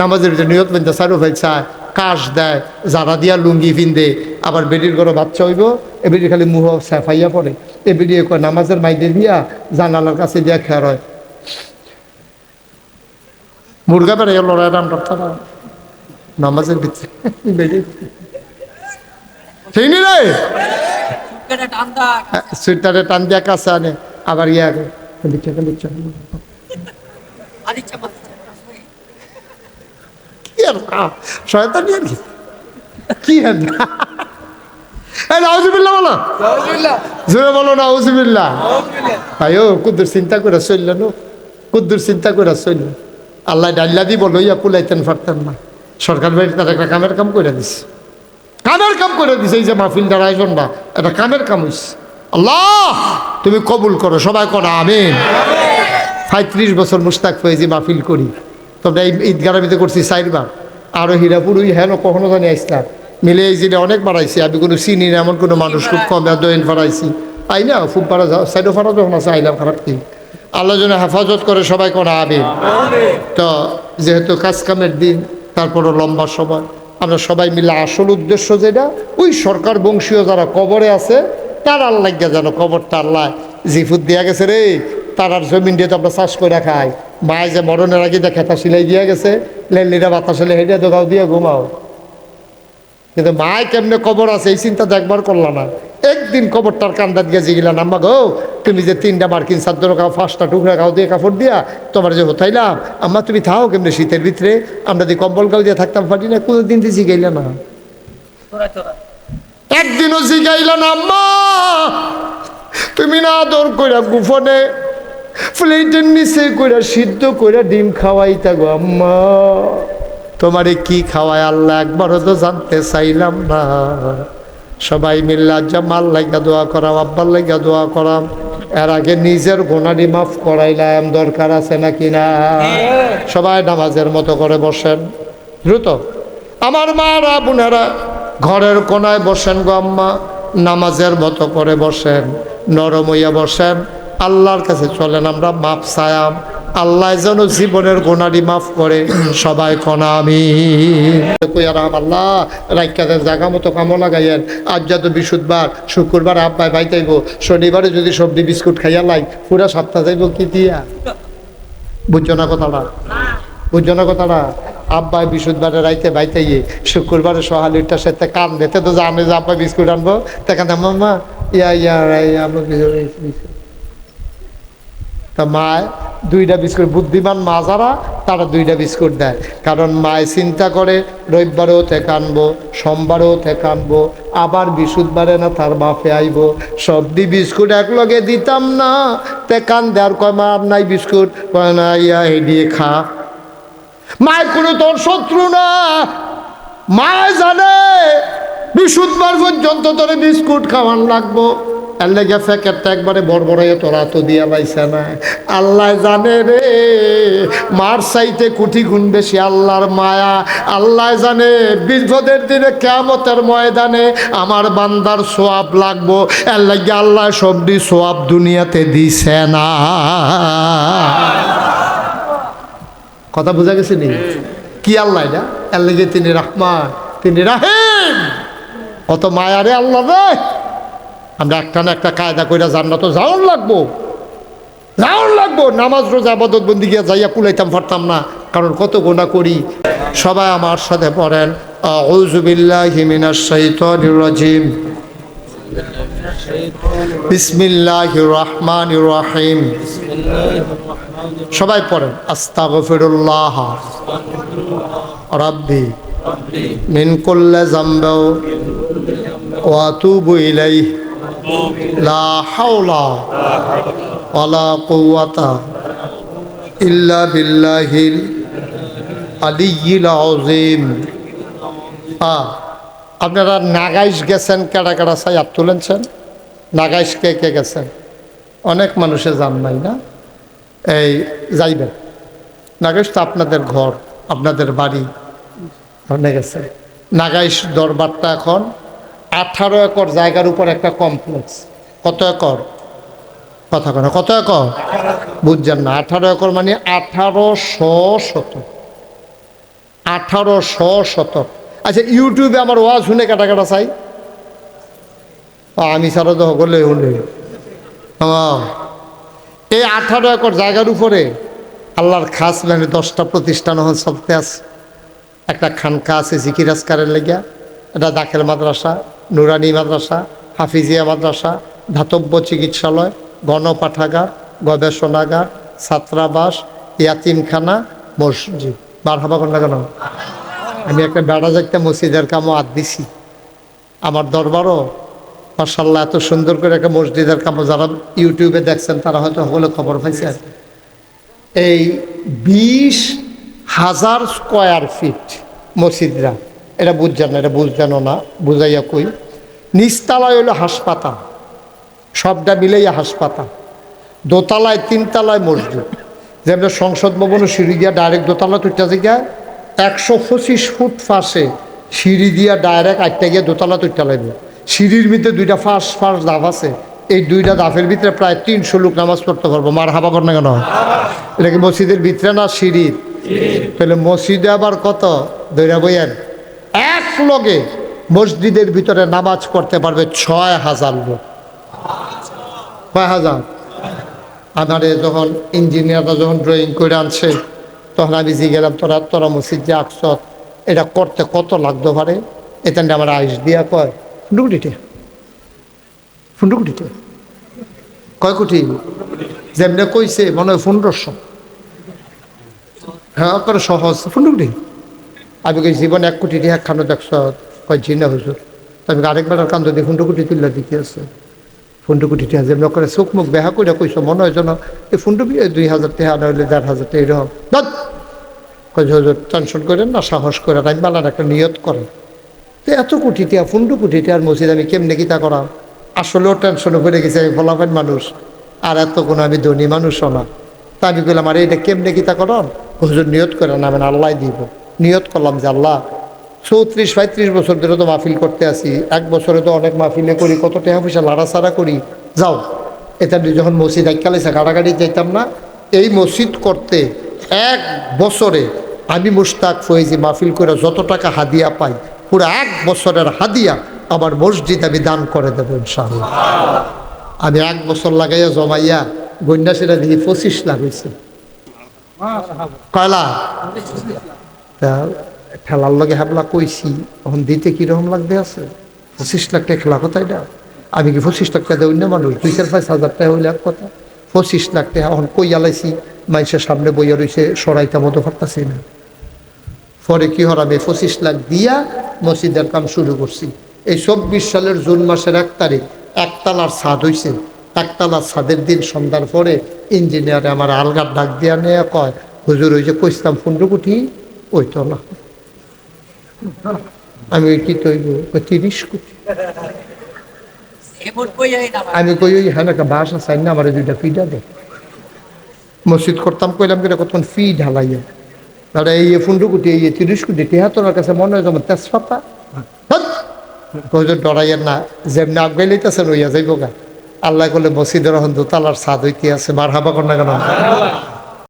নামাজের ভিতরে নিয়ত বেঁধে সারু ভাই চায় কাশ দেয় জারা দিয়া লুঙ্গি ফিন্দে আবার বেডির ঘরে বাচ্চা হইব এ বেডি খালি মুহ সাফাইয়া পড়ে। এ বেডি কয় নামাজের মাইদে দিয়া জানালার কাছে দিয়া খেয়ার হয়। মুরগা বেড়ে লড়াই রাম তারা নামাজের ভিতরে বেডি। ঠিক রে? সুইটারে টান দিয়া। কাছে আনে আবার ইয়া লিখে কি আর শয়তানি আর কি? কি আর না? বলো। জোরে বলো নাউজুবিল্লাহ। আয়ো কুদ্দুর চিন্তা করে চলল নো। কুদ্দুর চিন্তা করে চলল। আল্লাহ ডাল্লা দি বলো পুলাইতেন পারতেন না। সরকার বাড়ি তার একটা কামের কাম করে দিছে। কামের কাম করে দিছে এই যে মাহফিলটার আয়োজনটা এটা কামের কাম হইছে। আল্লাহ তুমি কবুল করো সবাই করো আমিন। পঁয়ত্রিশ বছর মুস্তাক ফয়েজি মাহফিল করি। তোমরা এই ঈদগার ভিতরে করছি চারবার। আরও হীরাপুর ওই হেন কখনো জানি আসলাম মিলে এই জিনে অনেক বাড়াইছি আমি কোনো চিনি না এমন কোনো মানুষ খুব কম দইন ফাড়াইছি আই না খুব যাও সাইডও ফাড়া যখন আছে আইলাম খারাপ কি? আল্লাহ যেন হেফাজত করে সবাই কোনো আবির তো যেহেতু কাজ কামের দিন তারপরও লম্বা সময় আমরা সবাই মিলে আসল উদ্দেশ্য যেটা ওই সরকার বংশীয় যারা কবরে আছে তার আল্লাহ যেন কবরটা আল্লাহ জিফুত দিয়া গেছে রে। তার আর জমিন দিয়ে তো আমরা চাষ করে খাই। মায়ে যে মরণের আগে যে খেতা সিলাই দিয়া গেছে লেলিরা বাতাসে হেঁটে দোকাও দিয়ে ঘুমাও। কিন্তু মায় কেমনে কবর আছে এই চিন্তা তো একবার করলাম না। একদিন কবরটার কান্দাত গেছে গেলাম আম্মা গো তুমি যে তিনটা মার্কিন চাদর খাও পাঁচটা টুকরা খাও দিয়ে কাপড় দিয়া তোমার যে হতাইলাম আম্মা তুমি থাও কেমনে শীতের ভিতরে? আমরা যে কম্বল গাও দিয়ে থাকতাম পারি না কোনো দিন দিয়ে জিগাইলে না। একদিনও জিগাইল না আম্মা। তুমি না আদর কইরা গুফনে প্লেটের নিচে কইরা সিদ্ধ কইরা ডিম খাওয়াইতা গো আম্মা। তোমারে কি খাওয়ায় আল্লাহ একবারও তো জানতে চাইলাম না। সবাই মিল্লা জামাল লাগা দোয়া করাম আব্বার লাগা দোয়া করাম এর আগে নিজের গোনাডি মাফ করাইলাম, দরকার আছে নাকি না? সবাই নামাজের মতো করে বসেন। দ্রুত। আমার মারা, বোনেরা, ঘরের কোনায় বসেন গো আম্মা। নামাজের মতো করে বসেন, নরম হইয়া বসেন। আল্লাহর কাছে চলেন, আমরা মাপ চায়াম আল্লাহ যেন জীবনের গোনারি মাফ করে। সবাই কনা আমি কইয়ারাম আল্লাহ রাইকাদের জায়গা মতো কামো লাগাইয়েন। আজ যত বিশুদ্ধবার শুক্রবার আব্বাই বাইতাইব, শনিবারে যদি সবজি বিস্কুট খাইয়া লাই, পুরা সপ্তাহ যাইব কি দিয়া? বুঝছ না কথাটা? বুঝছ না কথাটা? আব্বাই বিশুদ্ধবারে রাইতে বাইতাইয়ে, শুক্রবারে সহালিটার সাথে কান দিতে, তো জানে যে আব্বা বিস্কুট আনব। মাম্মা, ইয়া ইয়া ইয়া, আমরা বিস্কুট তা মায় দুইটা বিস্কুট, বুদ্ধিমান মা যারা, তারা দুইটা বিস্কুট দেয়। কারণ মায় চিন্তা করে, রবিবারেও থেকে আনব, সোমবারেও থেকে আনব, আবার বিশুদ্ধবারে না, তার বাপে আইব। সবদি বিস্কুট একলগে দিতাম না তে কান দেওয়ার কয় মা, আর নাই বিস্কুট? কয় না, ইয়া হেডিয়ে খা। মায়ের কোনো তোর শত্রু না। মায় জানে বিশুদ্ধবার পর্যন্ত তোর বিস্কুট খাওয়ান লাগবো। এর লেগে প্যাকেটটা একবারে বড় বড় তোরা তো দিয়া পাইছে না। আল্লাহ জানে রে, মার চাইতে কোটি গুণ বেশি আল্লাহর মায়া। আল্লাহ জানে, বিপদের দিনে কেমতের ময়দানে আমার বান্দার সোয়াব লাগবো। লাগে আল্লাহ সবটি সোয়াব দুনিয়াতে দিছে না। কথা বোঝা গেছে নি? কি আল্লাহ এটা? লেগে তিনি রাহমান, তিনি রাহিম। কত মায়ারে আল্লাহ রে। আমরা একটা না একটা কায়দা কইরা জান্নাত যাওয়ার লাগবো। যাওয়ার লাগবো। নামাজ, রোজা, আবাদত বন্দি গিয়া যাইয়া কুলাইতাম পারতাম না। কারণ কত গোনা করি। সবাই আমার সাথে পড়েন। আউযু বিল্লাহি মিনাশ শাইতানির রাজিম। বিসমিল্লাহির রহমানির রহিম। সবাই পড়েন। আস্তাগফিরুল্লাহ। রাব্বি মিন কুল্লি যামবি ওয়া আতুবু ইলাইহি। লা হাওলা ওয়ালা কুওয়াতা ইল্লা বিল্লাহিল আলিয়্যিল আযীম। আ, আপনারা নাগাইশ গেছেন, কেডা কেডা সাইয়াব তুলেছেন? নাগাইশ কে কে গেছেন? অনেক মানুষে জান নাই না? এই, যাইবেন। নাগাইশ তো আপনাদের ঘর, আপনাদের বাড়ি গেছে নাগাইশ দরবারটা এখন আঠারো একর জায়গার উপর একটা কমপ্লেক্স কত একর? কথা কেন কত একর? বুঝছেন না, আঠারো একর মানে আঠারোশো শত আঠারোশো শতক আচ্ছা ইউটিউবে আমার ওয়াজ শুনে কাটা কাটা চাই? আমি ছাড়া তো সকলে শুনে। এই আঠারো একর জায়গার উপরে আল্লাহর খাস মানে দশটা প্রতিষ্ঠান হল চলতে আছে। একটা খানকা আছে জিকির আসকারের লেগিয়া। এটা দাখেল মাদ্রাসা, নুরানি মাদ্রাসা, হাফিজিয়া মাদ্রাসা, ধাতব্য চিকিৎসালয়, গণপাঠাগার, গবেষণাগার, ছাত্রাবাস, ইয়াতিমখানা, মসজিদ। বার হবা কোন? আমি একটা বেড়া যাইতে মসজিদের কামও আদ দিছি। আমার দরবারও মার্শাল্লাহ এত সুন্দর করে একটা মসজিদের কামও যারা ইউটিউবে দেখছেন, তারা হয়তো সকলে খবর পাইছে এই বিশ হাজার স্কোয়ার ফিট মসজিদরা। এটা বুঝছেন না, এটা বুঝছেন না, বুঝাইয়া কই। নিচতলায় হলো হাসপাতাল। সবটা মিলেই হাসপাতাল। দোতলায়, তিনতলায় মসজিদ। যেমন সংসদ ভবনে সিঁড়ি দিয়া ডাইরেক্ট দোতলা তুইটা থেকে একশো পঁচিশ ফুট ফাঁসে সিঁড়ি দিয়া ডাইরেক্ট আটটা গিয়া দোতলা তুইটা লাগবে সিঁড়ির ভিতরে দুইটা ফাঁস ফাঁস ধাপ আছে। এই দুইটা ধাপের ভিতরে প্রায় তিনশো লোক নামাজ পড়তে পারব। মার হাবা কর না কেন? এটা কি মসজিদের ভিতরে না সিঁড়ির? তাহলে মসজিদে আবার কত? দৈরা বইয়ের লগে মসজিদের ভিতরে নামাজ পড়তে পারবে ছয় হাজার লোক। কয় হাজার? আধারে যখন ইঞ্জিনিয়াররা যখন ড্রয়িং করে আনছে, তখন আমি গেলাম, তোরা তোরা মসজিদ যে আঁকছ, এটা করতে কত লাগতে পারে এতে আমার আইস দিয়া কয়, ফুন্ডুকুটিতে ফুন্ডুকুটিতে। কয় কোটি? যেমনে কইছে, মনে হয় পনেরোশো। হ্যাঁ সহজ? ফুন্ডুকুটি। আমি কই জীবন এক কোটি টাকা খানো দেখছ কয় জিনা হুজুর আমি আরেকবার কান্দ দিয়ে ফুন্ডুকুটি তুললা দিতে আছে। ফুন্ডুকুটি টাকা যেমন করে চোখ মুখ বেহা করে কইস মনে হয় যেন এই ফুন্ডুকুটি দুই হাজার টাকা না হলে দেড় হাজার টাকা এরকম টেনশন করেন না, সাহস করে আমি বালার একটা নিয়ত করেন তো এত কোটি টাকা ফুন্ডু কোটি টাকার মসজিদ আমি কেমনে কিতা করাম আসলেও টেনশনে পড়ে গেছে আমি ফলাফেন মানুষ। আর এত কোনো আমি ধনী মানুষও না। তা আমি বললাম আরে এটা কেমনে কিতা করাম হুজুর নিয়ত করেন আমি আল্লাহ দিব। নিয়ত করলাম যে আল্লাহ, চৌত্রিশ, পঁয়ত্রিশ বছর ধরে তো মাহফিল করতে আসি এক বছরে তো অনেক মাহফিলে করি, কত টাকা পয়সা লাড়াছাড়া করি, যাও। এটা যখন মসজিদ এককালেছে গাড়াগাড়ি যাইতাম না, এই মসজিদ করতে এক বছরে আমি মুশতাক ফয়েজি মাহফিল করে যত টাকা হাদিয়া পাই, পুরো এক বছরের হাদিয়া আমার মসজিদ আমি দান করে দেবো ইনশাআল্লাহ। আমি এক বছর লাগাইয়া জমাইয়া গন্যা সেটা দিয়ে পঁচিশ হয়েছে কয়লা? তা ঠেলার লগে হাবলা কইছি এখন দিতে কীরকম লাগবে আছে? পঁচিশ লাখ টাকা খেলা কথা এটা। আমি কি পঁচিশ লাখ টাকা অন্য মানুষ? দুই চার পাঁচ হাজার টাকা হইলে এক কথা। পঁচিশ লাখ টাকা এখন কই আলাইছি? মানুষের সামনে বইয়া রয়েছে সরাইতা মতো পারতাছি না। পরে কি হর আমি পঁচিশ লাখ দিয়া মসজিদের কাম শুরু করছি। এই চব্বিশ সালের জুন মাসের এক তারিখ একতলার ছাদ হইছে। একতলার ছাদের দিন সন্ধ্যার পরে ইঞ্জিনিয়ারে আমার আলগার ডাক দিয়া নিয়ে কয়, হুজুর ওই যে কইসলাম ফুন্ডুকুঠি ওই তো না। আমি ওই কি তৈব তিরিশ কোটি। আমি কই ওই হ্যাঁ একটা বাসা চাই না আমার দুইটা ফি দে। মসজিদ করতাম কইলাম কিনা কতক্ষণ ফি ঢালাইয়া তাহলে এই ফুন্ডু কোটি এই তিরিশ কোটি টিহা তোর কাছে মনে হয় যেমন তেজপাতা। কইজন ডরাইয়ের না যেমনি আগাই লইতেছেন ওইয়া যাইব গা। আল্লাহ করলে মসজিদের এখন দোতলার ছাদ হইতে আছে মার হাবা কর না কেন?